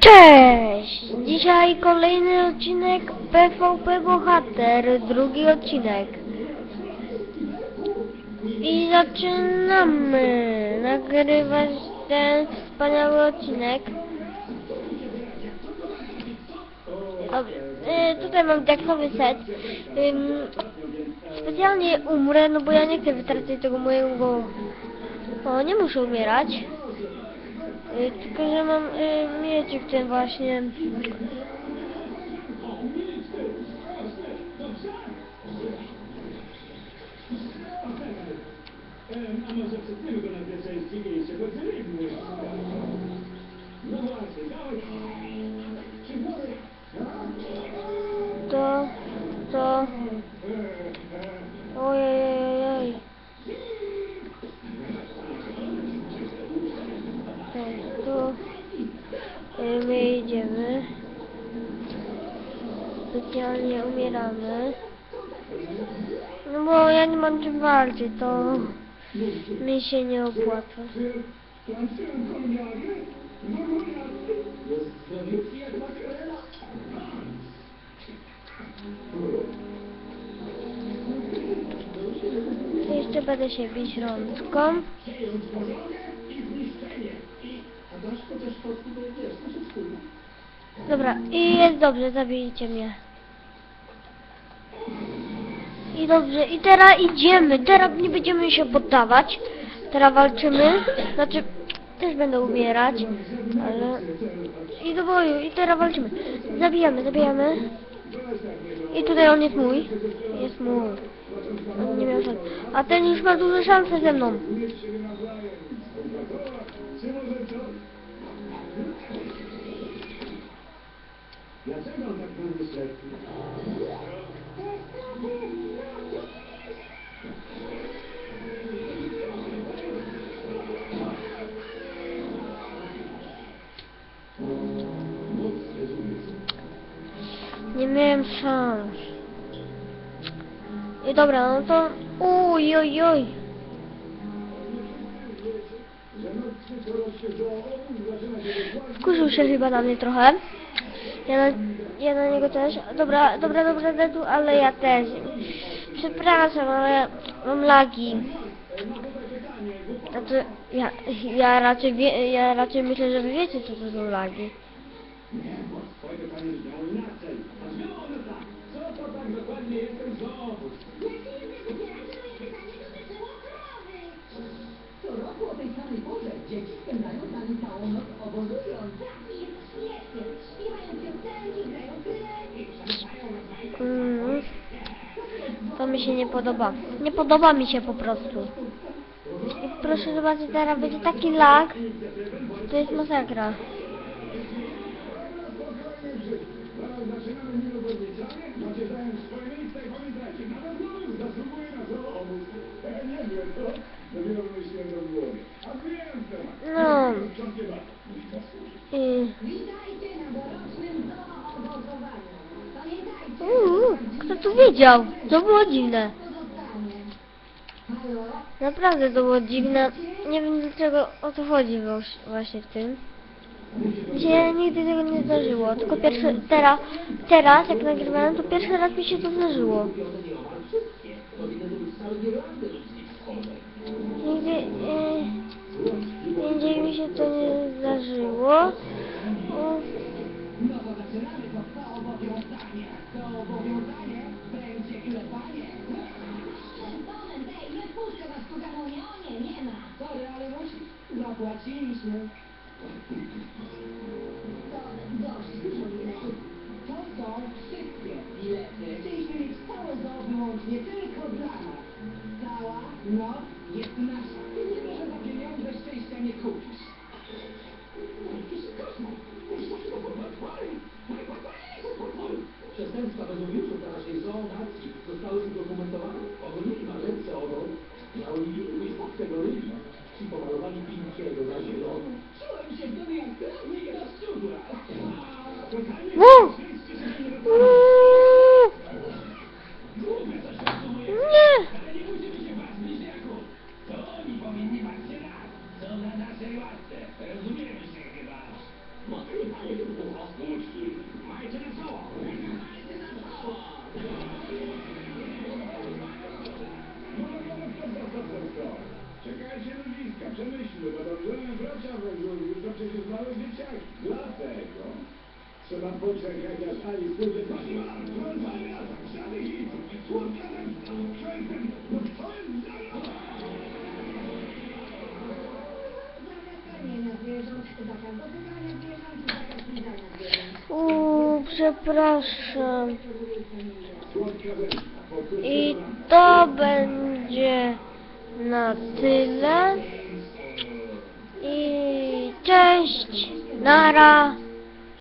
Cześć! Dzisiaj kolejny odcinek PvP Bohater, drugi odcinek. I zaczynamy nagrywać ten wspaniały odcinek. Dobrze, e, tutaj mam diaksowy set. Specjalnie umrę, no bo ja nie chcę wytracić tego mojego... O, nie muszę umierać. Y, Tylko, że mam y, miecik ten właśnie. A może przed go na pieczęściwie się podzielimy? No właśnie, dawaj. To, to. Ojej, To, tu. Y, My idziemy. Specjalnie umieramy. No bo ja nie mam czym walczyć, to mi się nie opłaca. Jeszcze będę się bić wspólne. Dobra, i jest dobrze, zabijcie mnie. I dobrze, i teraz idziemy, teraz nie będziemy się poddawać. Teraz walczymy, znaczy też będę umierać, ale... I do boju, i teraz walczymy. Zabijamy, zabijamy. I tutaj on jest mój. Jest mój. On nie miał szans. A ten już ma duże szanse ze mną. Dlaczego Nie miałem szans. I dobra, no to... Uj, oj, oj. Wkurzył się chyba na mnie trochę. Ja na, ja na niego też. Dobra, dobra, dobra, Dedu, ale ja też. Przepraszam, ale mam lagi. Znaczy, ja, ja raczej wie, ja raczej myślę, że wy wiecie, co to są lagi. Porze dzieci spędzają z nami całą noc obozując. Mm. To mi się nie podoba. Nie podoba mi się po prostu. I proszę zobaczyć, teraz będzie taki lag. To jest masakra. Zaczynamy minut No. I... Uuu, kto tu wiedział? To było dziwne. Naprawdę to było dziwne. Nie wiem dlaczego o co chodzi właśnie w tym. Mi się nigdy tego nie zdarzyło. Tylko pierwszy, teraz, teraz jak nagrywałem, to pierwszy raz mi się to zdarzyło. Nie ma. Sorry, ale musisz. Zapłaciliśmy. To są wszystkie bilety. Chcieliśmy mieć całe zoo wyłącznie tylko dla nas. Cała noc jest nasza. Bezumieńców na naszej zoonacji zostały udokumentowane. Ogonili marzence ogon, miały inny smak tego rybi Uuu, przepraszam. I to będzie na tyle. I cześć, nara.